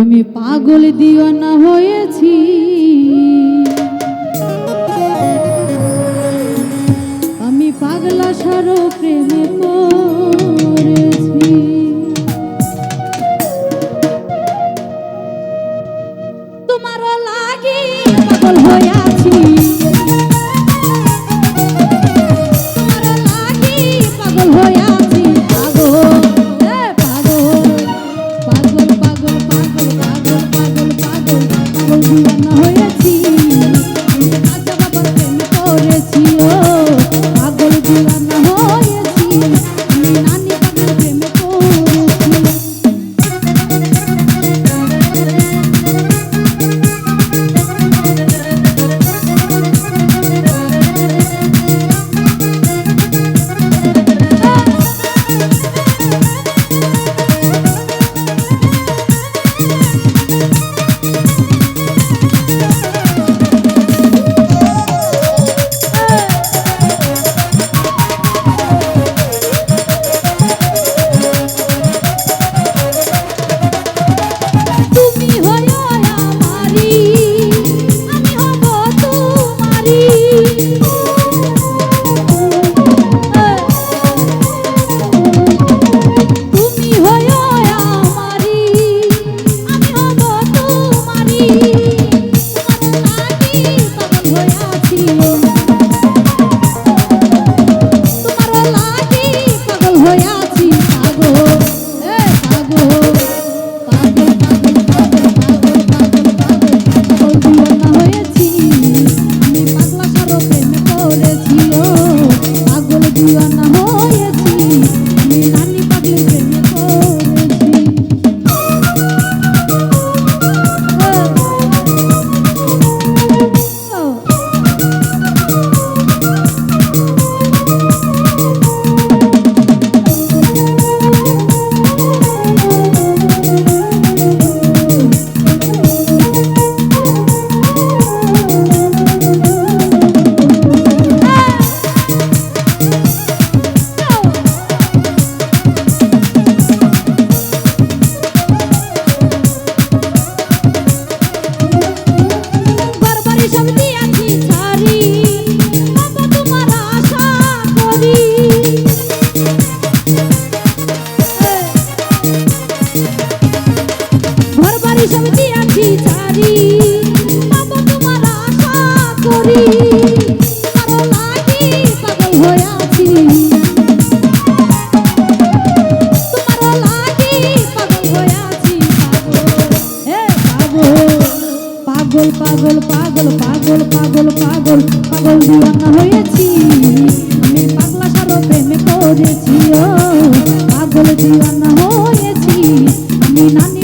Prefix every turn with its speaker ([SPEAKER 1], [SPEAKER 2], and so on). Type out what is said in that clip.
[SPEAKER 1] আমি পাগল দিওয়ানা হয়েছি। আমি পাগলা সারো প্রেমে পড়েছি। তোমার লাগি পাগল হয়েছি। পাগল পাগল পাগল পাগল পাগল পাগল দিওয়ানা হয়েছি। আমি পাগলা সারো প্রেমে করেছি, ও পাগল দিওয়ানা হয়েছি। আমি নানি